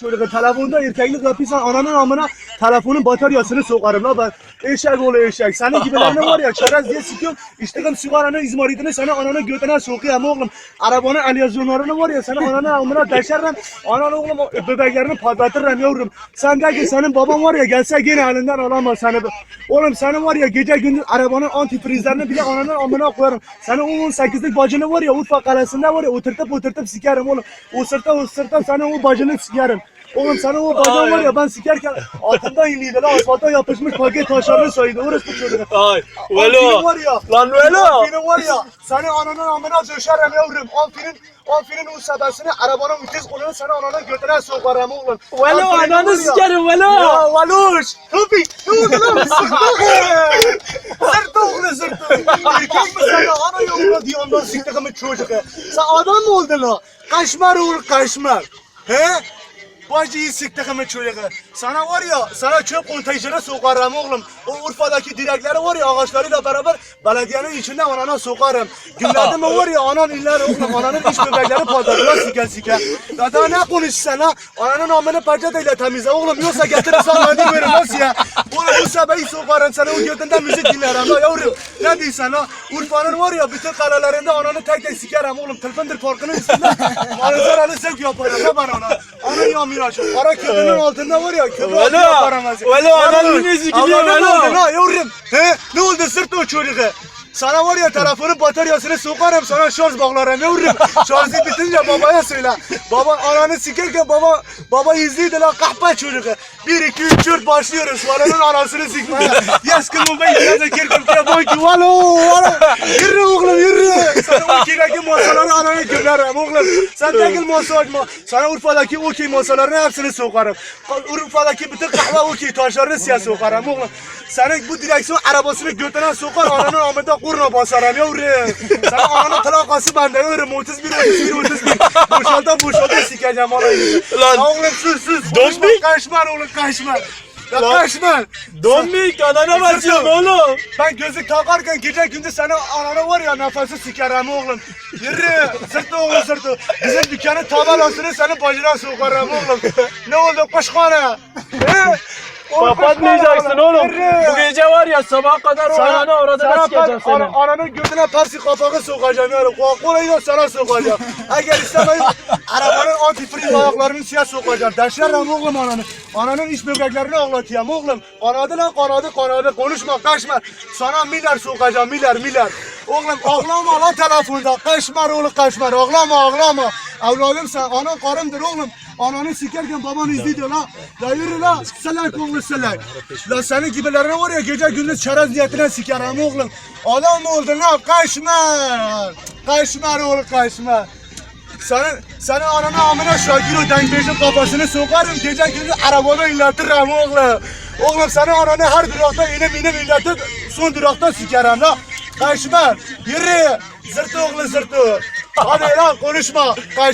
Çocuk telefonda erkeklik yapıyorsan ananın amına telefonun bataryasını sokarım la ben. Eşek oğlu eşek. Senin gibilerine var ya çerez diye sıkıyorum. İşte sigaranı izmaritini sana ananı götüne sokuyorum oğlum. Arabanın alyazyonlarını var ya sana ananın amına deşerim. Anan oğlum bebeklerini patlatırım yavrum. Sen de ki senin baban var ya gelse gene elinden alamaz seni. Oğlum senin var ya gece gündüz arabanın antifrizlerini bile ananın amına koyarım. Senin o 18'lik bacını var ya Urfa kalesinde var ya oturtup oturtup sikerim oğlum. O sırta o sırta senin o bacını sikerim. Oğlum senin o bacın var ya ben sikerken altından inliydi lan asfalta yapışmış paket taşlarını sayıydı. Orası bu çocuk. Ay. Velo. var ya. Lan Velo. Afinin var ya. Senin ananın amına döşerim yavrum. Afinin Afinin o sebesini arabanın vites kolunu sana ananın götüne sokarım oğlum. Velo ananı sikerim Velo. Ya Valuş! Tabii! Ne oldu lan? Zırtı oğlu zırtı! Erkek mi sana ana yoluna diye ondan siktiğimi çocuğu? Sen adam mı oldun la? Kaşmar oğlu kaşmar! He? Bacıyı siktiğimi çocuğu. Sana var ya, sana çöp kontenjere sokarım oğlum. O Urfa'daki direkleri var ya ağaçlarıyla beraber belediyenin içinde anana sokarım. Günlerde mi var ya anan iller oğlum ananın iç bebekleri patladılar sike sike. Ya daha ne konuşsan ha? Ananın amını peçeteyle temizle oğlum yoksa getirirsen hadi verin nasıl ya? Oğlum bu sebebi sokarım sana o götünden müzik dinlerim la yavrum. Ne diyorsun ha? Urfa'nın var ya bütün kalelerinde ananı tek tek sikerim oğlum. Tılfındır parkının üstünde manzaralı zevk yaparım la ben ona. Ana yamir açıp. Kara köprünün altında var ya köprü altı Velo, yaparım velo, ananın gidiyor, Allah'ım, velo. Ne oldu la yavrum? He? Ne oldu sırt o çocuğu? Sana var ya telefonun bataryasını sokarım sana şarj bağlarım yavrum. Şarjı bitince babaya söyle. Baba ananı sikerken baba baba izliydi lan kahpe çocuğu. 1 2 3 4 başlıyoruz. Valanın anasını sikmeye. Yes kımı ben de kirkim diye boy ki valo valo. Yürü oğlum yürü. Sana kireki masaları ananı gömerim oğlum. Sen tekil masa açma. Sana Urfa'daki okey masalarını hepsini sokarım. Urfa'daki bütün kahve okey taşlarını siyah sokarım oğlum. Senin bu direksiyon arabasını götüne sokar ananın amında kurna basarım yavrum. Senin ananın plakası bende yavrum 31 31 31. Boşalta boşalta sikeceğim anayı. Lan. Oğlum sus sus. Konuşma, Kaçma oğlum kaçma. Ya Lan. kaçma. Domik anana basıyorum oğlum. Ben gözlük takarken gece gündüz seni ananı var ya nefesi sikerim oğlum. Yürü sırtı oğlum sırtı. Bizim dükkanın tabelasını senin bacına sokarım oğlum. Ne oldu kuşkana? He? Kapatmayacaksın oğlum. yürü. Bu gece var ya sabaha kadar o ananı orada da sikeceğim seni. ana- ananın götüne persi kapağı sokacağım yani. Coca-Cola'yı da sana sokacağım. Eğer istemeyin arabanın antifriz ayaklarını siyah sokacağım. Deşerim oğlum ananı. Ananın iç böbreklerini ağlatayım oğlum. Kanadı lan kanadı kanadı. Konuşma kaçma. Sana milyar sokacağım milyar milyar. Oğlum ağlama lan telefonda. Kaçma oğlum kaçma. Ağlama ağlama. Evladım sen anan karımdır oğlum. Ananı sikerken baban izliyor la. La yürü la. Selak oğlu selak. La senin gibilerine var ya gece gündüz çerez niyetine sikerim oğlum. Adam oldun la kaçma. Kaçma oğlum kaçma. Senin, senin ananı amına Şakir o dengbejin kafasını sokarım gece gündüz arabada illatırım oğlum. Oğlum senin ananı her durakta inip inip illatıp son durakta sikerim la. Kaçma. Yürü. Zırtı oğlu zırtı. Hadi lan konuşma. Kaçma.